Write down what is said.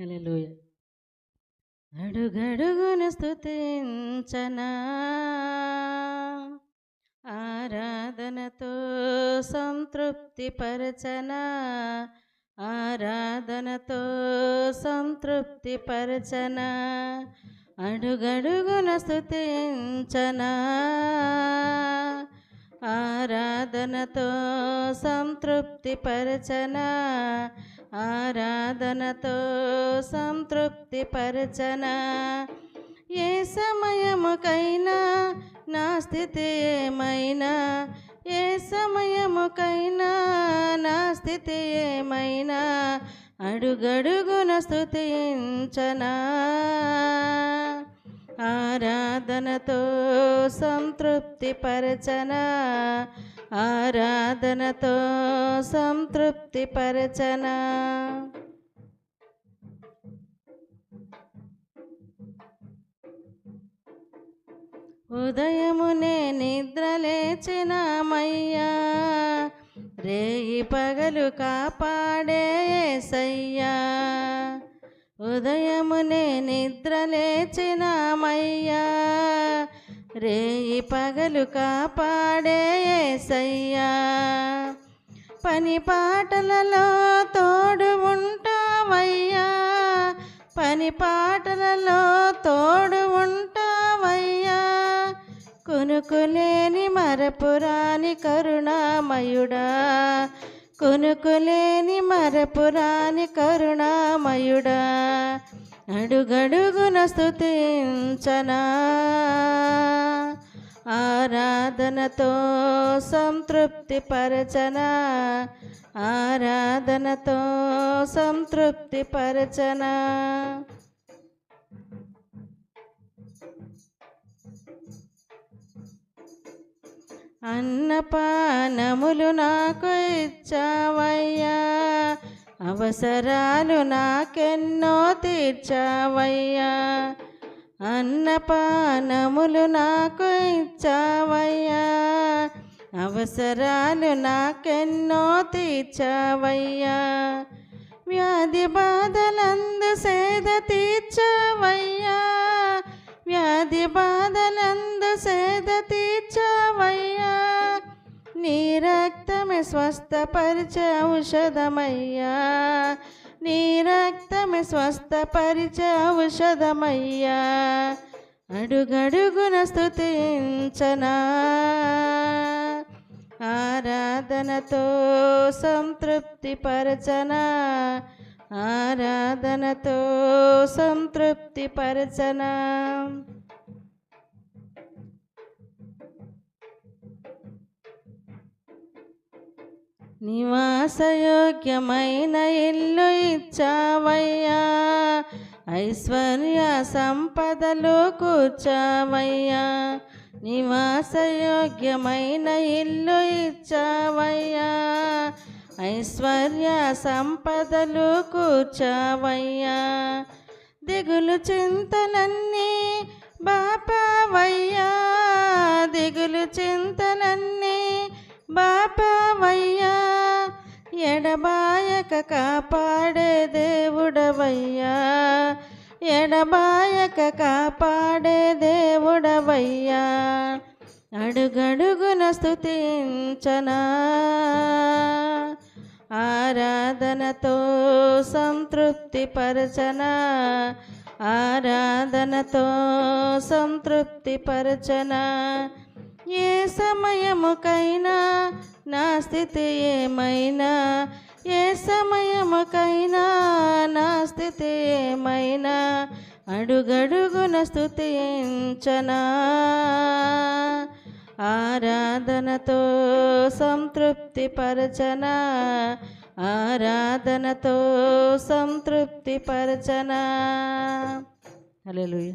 హల్లెలూయ. అడుగడుగున స్థుతించనా ఆరాధనతో సంతృప్తి పరచనా ఆరాధనతో సంతృప్తి పరచనా అడుగడుగున స్థుతించనా ఆరాధనతో సంతృప్తి పరచనా ఆరాధనతో సంతృప్తి పరచనా ఏ సమయముకైనా నా స్థితి ఏమైనా? ఏ సమయముకైనా నా స్థితి ఏమైనా? అడుగడుగున స్థుతించనా ఆరాధనతో సంతృప్తి పరచనా ఆరాధనతో సంతృప్తి పరచనా ఉదయమునే నిద్రలేచినామయ్యా. రేయి పగలు కాపాడే సయ్యా ఉదయమునే నిద్రలేచినామయ్యా రేయి పగలు కాపాడే సయ్యా పని పాటలలో తోడు ఉంటావయ్యా. పని పాటలలో తోడు ఉంటావయ్యా. కొనుకులేని మరపురాని కరుణామయుడా. కొనుకులేని మరపురాని కరుణామయుడా అడుగడుగున స్థుతించనా ఆరాధనతో సంతృప్తి పరచనా ఆరాధనతో సంతృప్తి పరచనా అన్నపానములు నాకు ఇచ్చావయ్యా. అవసరాలు నాకెన్నో తీర్చావయ్యా. అన్నపానములు నాకు ఇచ్చావయ్యా. అవసరాలు నాకెన్నో తీర్చావయ్యా. వ్యాధి బాధలందు సేద తీర్చావయ్యా. వ్యాధి బాధలందు సేద తీ నీ రక్తమే స్వస్థపరిచే ఔషధమయ్యా. నీ రక్తమే స్వస్థపరిచే ఔషధమయ్యా. అడుగడుగున స్థుతించనా ఆరాధనతో సంతృప్తి పరచనా ఆరాధనతో సంతృప్తి పరచనా నివాసయోగ్యమైన ఇల్లు ఇచ్చావయ్యా. ఐశ్వర్య సంపదలు కూర్చావయ్యా. నివాసయోగ్యమైన ఇల్లు ఇచ్చావయ్యా. ఐశ్వర్య సంపదలు కూర్చావయ్యా. దిగులు చింతలన్నీ బాపావయ్యా. దిగులు చింతలన్నీ బాపా ఎడబాయక కాపాడే దేవుడవయ్యా. ఎడబాయక కాపాడే దేవుడవయ్యా. అడుగడుగున స్థుతించనా ఆరాధనతో సంతృప్తి పరచనా ఆరాధనతో సంతృప్తి పరచనా ఏ సమయముకైనా నా స్థితి ఏమైనా? ఏ సమయముకైనా నా స్థితి ఏమైనా? అడుగడుగున స్థుతించనా ఆరాధనతో సంతృప్తి పరచనా ఆరాధనతో సంతృప్తి పరచనా హల్లెలూయా.